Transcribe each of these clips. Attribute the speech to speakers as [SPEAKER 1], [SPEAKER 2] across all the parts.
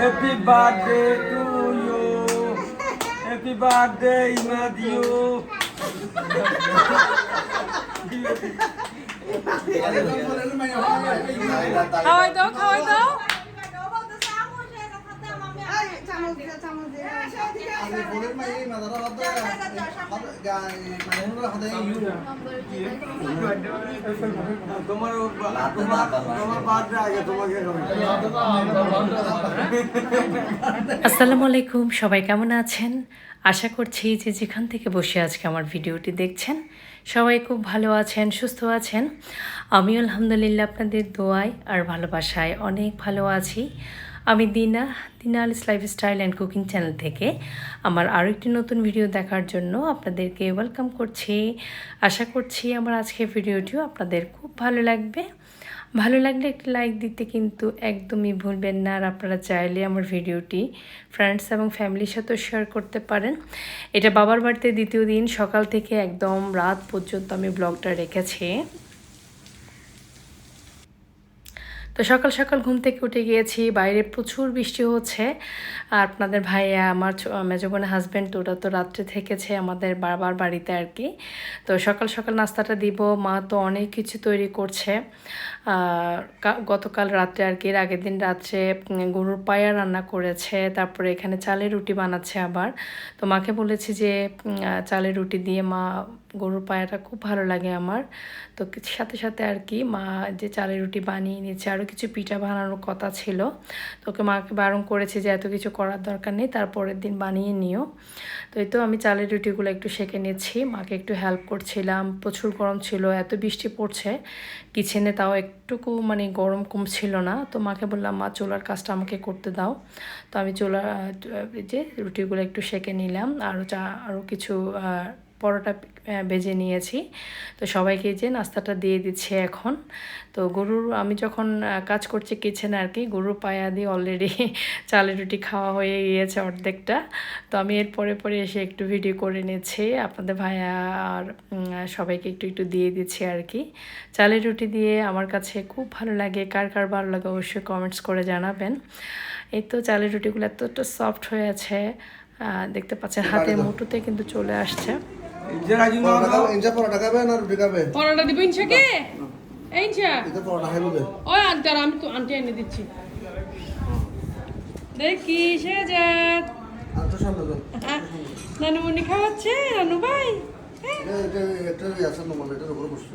[SPEAKER 1] Happy birthday to you. Happy birthday, Matthew. you how are you
[SPEAKER 2] আসসালামু আলাইকুম, সবাই কেমন আছেন? আশা করছি যে যেখান থেকে বসে আজকে আমার ভিডিওটি দেখছেন, সবাই খুব ভালো আছেন, সুস্থ আছেন। আমি আলহামদুলিল্লাহ আপনাদের দোয়ায় আর ভালোবাসায় অনেক ভালো আছি। আমি দিনা দিনা আলিস লাইফস্টাইল অ্যান্ড কুকিং চ্যানেল থেকে আমার আরও একটি নতুন ভিডিও দেখার জন্য আপনাদেরকে ওয়েলকাম করছি। আশা করছি আমার আজকের ভিডিওটিও আপনাদের খুব ভালো লাগবে। ভালো লাগলে একটি লাইক দিতে কিন্তু একদমই ভুলবেন না আর আপনারা চাইলে আমার ভিডিওটি ফ্রেন্ডস এবং ফ্যামিলির সাথেও শেয়ার করতে পারেন। এটা বাবার বাড়িতে দ্বিতীয় দিন সকাল থেকে একদম রাত পর্যন্ত আমি ব্লগটা রেখেছি। তো সকাল সকাল ঘুম থেকে উঠে গিয়েছি, বাইরে প্রচুর বৃষ্টি হচ্ছে। আর আপনাদের ভাইয়া, আমার মেজো বোনের হাজব্যান্ড ওরা তো রাত্রে থেকেছে আমাদের বাবার বাড়িতে আর কি। তো সকাল সকাল নাস্তাটা দিব, মা তো অনেক কিছু তৈরি করছে। গতকাল রাত্রে আর কি আগের দিন রাত্রে গরুর পায়া রান্না করেছে, তারপরে এখানে চালের রুটি বানাচ্ছে আবার। তো মাকে বলেছি যে চালের রুটি দিয়ে মা গরুর পায়াটা খুব ভালো লাগে আমার। তো সাথে সাথে আর কি মা যে চালের রুটি বানিয়ে নিয়েছে আরও কিছু পিঠা বানানোর কথা ছিল। তোকে মাকে বারণ করেছে যে এত কিছু করার দরকার নেই তারপরের দিন বানিয়ে নিও। তো এই তো আমি চালের রুটিগুলো একটু সেঁকে নিচ্ছি। মাকে একটু হেল্প করছিলাম, প্রচুর গরম ছিল, এত বৃষ্টি পড়ছে। কিচেনে তাও একটুকু মানে গরম কম ছিল না। তো মাকে বললাম, মা, চুলার কাজটা আমাকে করতে দাও। তো আমি চুলা যে রুটিগুলো একটু সেঁকে নিলাম। আরও চা আরও কিছু পরোটা ভেজে নিয়েছি। তো সবাইকে যে নাস্তাটা দিয়ে দিচ্ছে এখন। তো গরুর আমি যখন কাজ করছি কিচেনে আর কি গরুর পায়া দিয়ে অলরেডি চালের রুটি খাওয়া হয়ে গিয়েছে অর্ধেকটা। তো আমি এর পরে পরে এসে একটু ভিডিও করে নিচ্ছি। আপনাদের ভাইয়া আর সবাইকে একটু একটু দিয়ে দিচ্ছি আর কি চালের রুটি দিয়ে আমার কাছে খুব ভালো লাগে। কার কার ভালো লাগে অবশ্যই কমেন্টস করে জানাবেন। এই তো চালের রুটিগুলো এতটা সফট হয়ে আছে। দেখতে পাচ্ছেন হাতের মুঠোতে কিন্তু চলে আসছে।
[SPEAKER 3] ইনজা পরোটা খাবে না রুটি খাবে
[SPEAKER 4] পরোটা দিব ইনশাকে এই ইনশা
[SPEAKER 3] এটা পরোটা খাইবো
[SPEAKER 4] ওই আন্টি আর আমি তো আন্টি এনে দিচ্ছি দেখি শেজাদ
[SPEAKER 3] আর তো সামনে যাও
[SPEAKER 4] নানুমণি খাওয়াচ্ছে নানু ভাই হ্যাঁ
[SPEAKER 3] এটা এটা আছে নরমাল এটার উপরে বসছো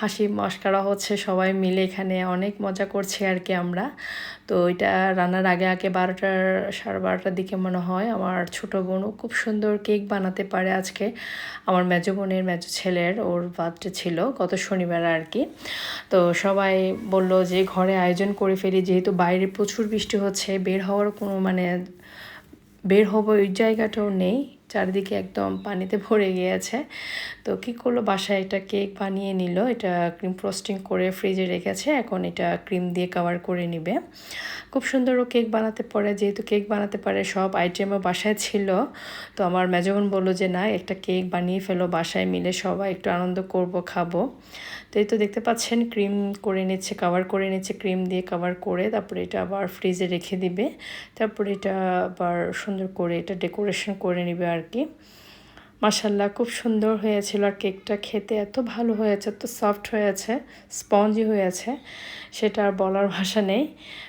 [SPEAKER 2] হাসি মস্কারা হচ্ছে, সবাই মিলে এখানে অনেক মজা করছি আর কি আমরা। তো এটা রান্নার আগে আগে বারোটার সাড়ে বারোটার দিকে মনে হয় আমার ছোটো বোনও খুব সুন্দর কেক বানাতে পারে আজকে। আমার মেজো বোনের মেজো ছেলের, ওর বার্থডে ছিল গত শনিবার আর কি। তো সবাই বলল যে ঘরে আয়োজন করে ফেলি, যেহেতু বাইরে প্রচুর বৃষ্টি হচ্ছে, বের হওয়ার কোনো মানে বের হব ওই জায়গাটাও নেই। চারিদিকে একদম পানিতে ভরে গিয়েছে। তো কী করল? বাসায় একটা কেক বানিয়ে নিল। এটা ক্রিম ফ্রস্টিং করে ফ্রিজে রেখেছে। এখন এটা ক্রিম দিয়ে কভার করে নিবে। খুব সুন্দর ও কেক বানাতে পারে। যেহেতু কেক বানাতে পারে, সব আইটেমও বাসায় ছিল। তো আমার মেজবন বলল যে, না, একটা কেক বানিয়ে ফেলো বাসায় মিলে। সবাই একটু আনন্দ করব, খাব। তো এই তো দেখতে পাচ্ছেন ক্রিম করে নিচ্ছে কভার করে নিচ্ছে ক্রিম দিয়ে কভার করে তারপরে এটা আবার ফ্রিজে রেখে দিবে। তারপরে এটা আবার সুন্দর করে এটা ডেকোরেশন করে নেবে আর কি মাসাল্লাহ খুব সুন্দর হয়েছিল আর কেকটা খেতে। এত ভালো হয়েছে, এত সফট হয়েছে স্পঞ্জি হয়েছে, সেটা আর বলার ভাষা নেই।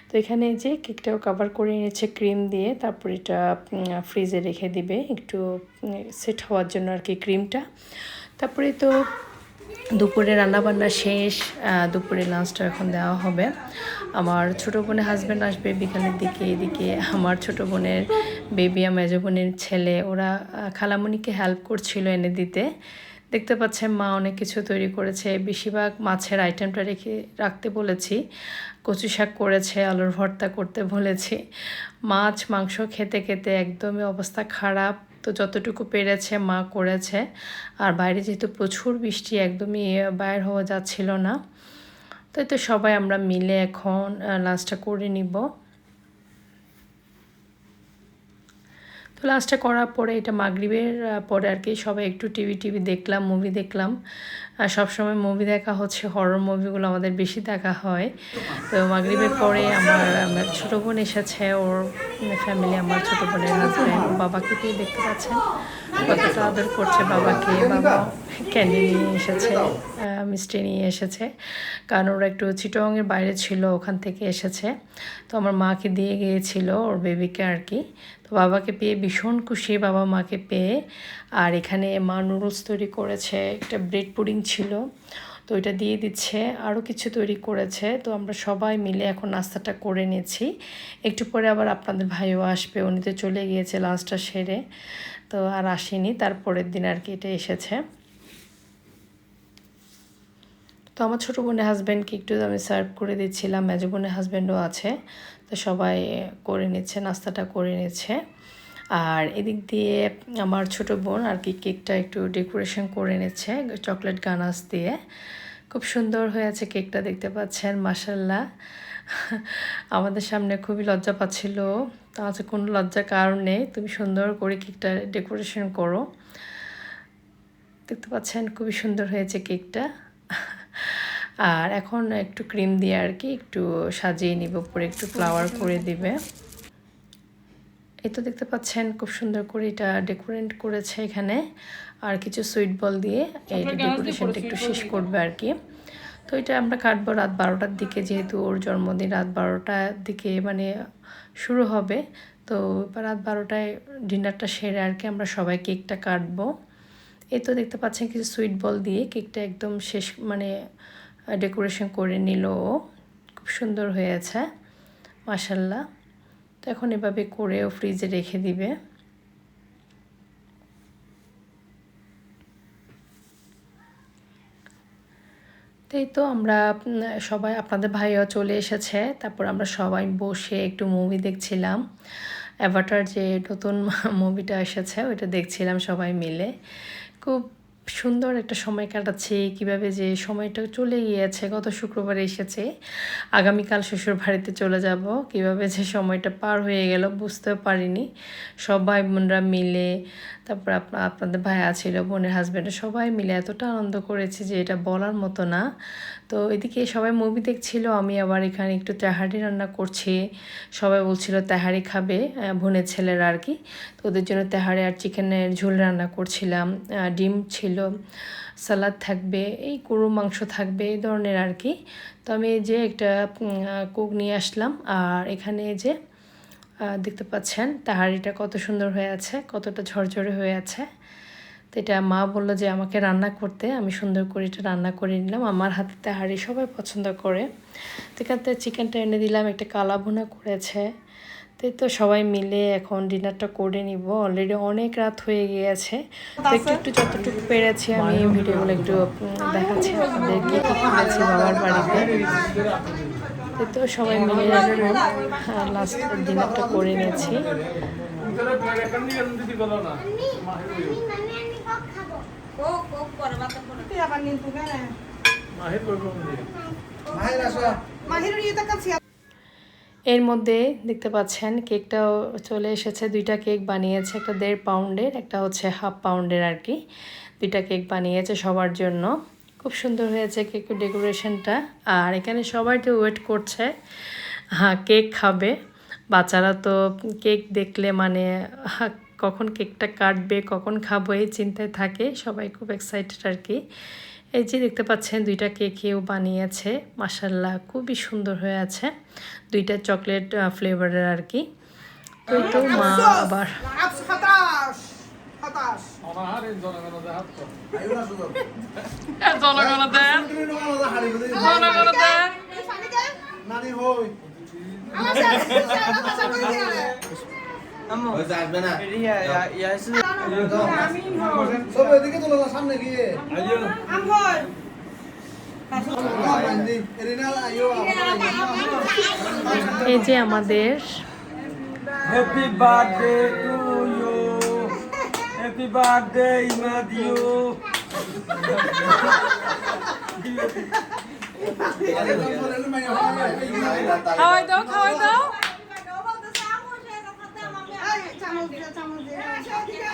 [SPEAKER 2] তো এখানে যে কেকটাও কভার করে নিয়েছে ক্রিম দিয়ে, তারপর এটা ফ্রিজে রেখে দিবে। একটু সেট হওয়ার জন্য আর কি ক্রিমটা তারপরে তো দুপুরে রান্নাবান্না শেষ দুপুরে লাঞ্চটা এখন দেওয়া হবে। আমার ছোটো বোনের হাজব্যান্ড আসবে বিকালের দিকে, এদিকে আমার ছোটো বোনের বেবি আর মেজো বোনের ছেলে, ওরা খালামণিকে হেল্প করছিল এনে দিতে। দেখতে পাচ্ছেন মা অনেক কিছু তৈরি করেছে, বেশিরভাগ মাছের আইটেমটা রেখে রাখতে বলেছি, কচু শাক করেছে, আলুর ভর্তা করতে বলেছি। মাছ, মাংস খেতে খেতে একদমই অবস্থা খারাপ, তো যতটুকু পেরেছে মা করেছে। আর বাইরে যেহেতু প্রচুর বৃষ্টি, একদমই বাইর হওয়া যাচ্ছিল না। তাই তো সবাই আমরা মিলে এখন লাঞ্চটা করে নিব। তো লাঞ্চটা করার পরে এটা মাগরিবের পরে আর কি সবাই একটু টিভি টিভি দেখলাম মুভি দেখলাম। আর সবসময় মুভি দেখা হচ্ছে হরর মুভিগুলো আমাদের বেশি দেখা হয়। তো মাগরিবের পরে আমার আমার ছোটো বোন এসেছে, ওর ফ্যামিলি আমার ছোটো বোনের হাজব্যান্ড বাবাকে পেয়ে দেখতে পাচ্ছেন কতটা আদর করছে, বাবাকে, বাবা ক্যান্ডি নিয়ে এসেছে মিষ্টি নিয়ে এসেছে। কারণ ওরা একটু চিটংয়ের বাইরে ছিল, ওখান থেকে এসেছে। তো আমার মাকে দিয়ে গিয়েছিল ওর বেবিকে আর কি। তো বাবাকে পেয়ে ভীষণ খুশি, বাবা মাকে পেয়ে। আর এখানে মা নুডলস তৈরি করেছে, একটা ব্রেড পুডিং ছিল। তো ওইটা দিয়ে দিচ্ছে আরও কিছু তৈরি করেছে। তো আমরা সবাই মিলে এখন নাস্তাটা করে নিয়েছি। একটু পরে আবার আপনাদের ভাইও আসবে, উনি তো চলে গিয়েছে লাঞ্চটা সেরে। তো আর আসেনি, তারপরের দিন আর কি এটা এসেছে। তো আমার ছোটো বোনের হাজব্যান্ডকে একটু আমি সার্ভ করে দিচ্ছিলাম, মেজো বোনের হাজব্যান্ডও আছে। তো সবাই করে নিচ্ছে, নাস্তাটা করে নিচ্ছে। আর এদিক দিয়ে আমার ছোট বোন আর কি কেকটা একটু ডেকোরেশন করে নিচ্ছে চকলেট গানাস দিয়ে। খুব সুন্দর হয়েছে কেকটা, দেখতে পাচ্ছেন মাসাল্লাহ আমাদের সামনে খুবই লজ্জা পাচ্ছিল। তা আছে, কোনো লজ্জার কারণ নেই, তুমি সুন্দর করে কেকটা ডেকোরেশন করো। দেখতে পাচ্ছেন, খুবই সুন্দর হয়েছে কেকটা। আর এখন একটু ক্রিম দিয়ে আর কি একটু সাজিয়ে নিব, উপরে একটু ফ্লাওয়ার করে দিবে। এই তো দেখতে পাচ্ছেন খুব সুন্দর করে এটা ডেকোরেট করেছে এখানে। আর কিছু সুইট বল দিয়ে এই ডেকোরেশনটা একটু শেষ করবে আর কি তো এটা আমরা কাটবো রাত বারোটার দিকে যেহেতু ওর জন্মদিন রাত বারোটার দিকে মানে শুরু হবে। তো এবার রাত বারোটায় ডিনারটা সেরে আর কি আমরা সবাই কেকটা কাটবো। এই তো দেখতে পাচ্ছেন কিছু সুইট বল দিয়ে কেকটা একদম শেষ মানে ডেকোরেশন করে নিল ও। খুব সুন্দর হয়েছে মাসাল্লাহ তো এখন এভাবে করেও ফ্রিজে রেখে দিবে। এই তো আমরা সবাই, আপনাদের ভাইও চলে এসেছে। তারপর আমরা সবাই বসে একটু মুভি দেখছিলাম। অ্যাভাটার যে নতুন মুভিটা এসেছে, ওইটা দেখছিলাম সবাই মিলে। খুব সুন্দর একটা সময় কাটাচ্ছে, কীভাবে যে সময়টা চলে গিয়েছে, গত শুক্রবার এসেছে, আগামীকাল শ্বশুর বাড়িতে চলে যাব, কীভাবে যে সময়টা পার হয়ে গেল বুঝতেও পারিনি। সবাই বোনরা মিলে, তারপর আপনার আপনাদের ভাইয়া ছিল, বোনের হাজব্যান্ড সবাই মিলে এতটা আনন্দ করেছি যে এটা বলার মতো না। তো এদিকে সবাই মুভি দেখছিল, আমি আবার এখানে একটু তেহারি রান্না করছি। সবাই বলছিল তেহারি খাবে বোনের ছেলেরা আর কি। তো ওদের জন্য তেহারি আর চিকেনের ঝোল রান্না করছিলাম। ডিম ছিল, সালাদ থাকবে, এই গরু মাংস থাকবে, এই ধরনের আর কি। তো আমি যে একটা কুক নিয়ে আসলাম, আর এখানে যে দেখতে পাচ্ছেন তাহারিটা কত সুন্দর হয়ে আছে, কতটা ঝরঝরে হয়ে আছে। তো এটা মা বলল যে, আমাকে রান্না করতে। আমি সুন্দর করে এটা রান্না করে নিলাম। আমার হাতে তাহারি সবাই পছন্দ করে। তো এখান থেকে চিকেনটা এনে দিলাম। একটা কালা ভুনা করেছে। তো তো সবাই মিলে এখন ডিনারটা করে নিব। অলরেডি অনেক রাত হয়ে গিয়েছে। একটু একটু যতটুকু পেরেছি আমি ভিডিওগুলো একটু দেখাচ্ছি আপনাদের কি কি করেছি বাবার বাড়িতে। তো সবাই মিলে এখন লাস্ট ডিনারটা করে নিয়েছি। এর মধ্যে দেখতে পাচ্ছেন কেকটাও চলে এসেছে দুইটা কেক বানিয়েছে একটা দেড় পাউন্ডের একটা হচ্ছে হাফ পাউন্ডের আর কি। দুইটা কেক বানিয়েছে সবার জন্য। খুব সুন্দর হয়েছে কেকের ডেকোরেশনটা। আর এখানে সবাই তো ওয়েট করছে হ্যাঁ কেক খাবে। বাচ্চারা তো কেক দেখলে মানে হা, কখন কেকটা কাটবে কখন খাব এই চিন্তায় থাকে সবাই খুব এক্সাইটেড আর কি এই যে দেখতে পাচ্ছেন দুইটা কেক কেকেও বানিয়েছে মাসাল্লাহ খুবই সুন্দর হয়ে আছে দুইটা চকলেট ফ্লেভারের আর কি তো তো মা আবার
[SPEAKER 5] জনগণ
[SPEAKER 3] আইও না। সব এদিকে তোলো না, সামনে গিয়ে।
[SPEAKER 2] এই যে আমাদের
[SPEAKER 1] happy birthday to you happy birthday ইমাদিও
[SPEAKER 4] খাওয়াই দাও খাওয়াই দাও
[SPEAKER 3] আমি বলেন না এই মাদারা বাদ গায় মানে হলো হাতে ইউ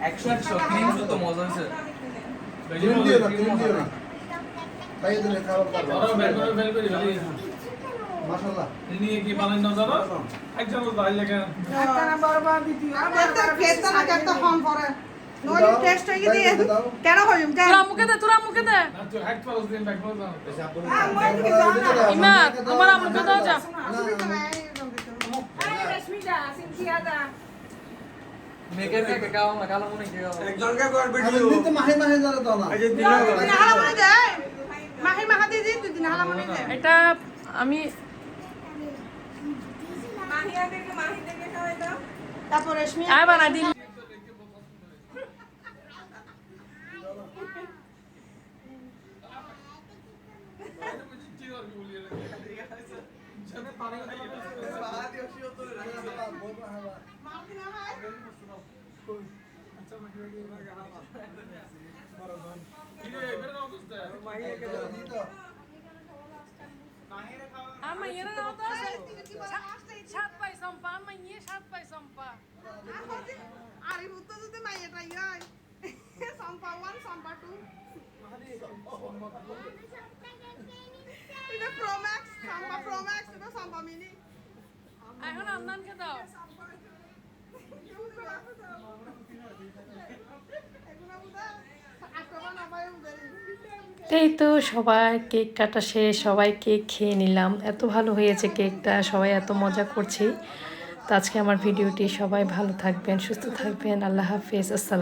[SPEAKER 6] একশো একশো ক্রিম তো মজা হয়েছে
[SPEAKER 3] ক্রিম দিও না ক্রিম দিও না বাইরে দিলে খারাপ পাবো
[SPEAKER 5] আরও বের করে ফেল করি
[SPEAKER 3] মাশাআল্লাহ
[SPEAKER 5] নিয়ে কি বানাই না জানো একজন ভাই লাগে
[SPEAKER 4] তোর আম্মুকে দে তোর আম্মুকে দে
[SPEAKER 5] না তো হ্যাক পারস দিন ব্যাক করে দাও
[SPEAKER 4] ইমাদ তোমার আম্মুকে দাও যা
[SPEAKER 6] মেকে মেকে খাওয়া না কালো মনে কি খাওয়া
[SPEAKER 1] একজনকে করবে
[SPEAKER 3] আমি দিতে মাহে মাহে ধরে দাও না
[SPEAKER 1] এই যে দিনা
[SPEAKER 4] এটা আমি
[SPEAKER 7] তারপর রেশমি।
[SPEAKER 4] আয় বানাই দিন। সাত পাই সম্পা আম্মাইয়ে সাত পাই সম্পা
[SPEAKER 7] আরে উত্তর যদি মাইয়াটা ইয়াই সম্পা ওয়ান সম্পা টু এটা প্রো ম্যাক্স সম্পা প্রো এটা সম্পা মিনি
[SPEAKER 4] এখন আন্দানকে দাও
[SPEAKER 2] এই তো সবাই কেক কাটা শেষ সবাই কেক খেয়ে নিলাম। এত ভালো হয়েছে কেকটা, সবাই এত মজা করছি। তো আজকে আমার ভিডিওটি সবাই ভালো থাকবেন, সুস্থ থাকবেন। আল্লাহ হাফিজ, আসসালাম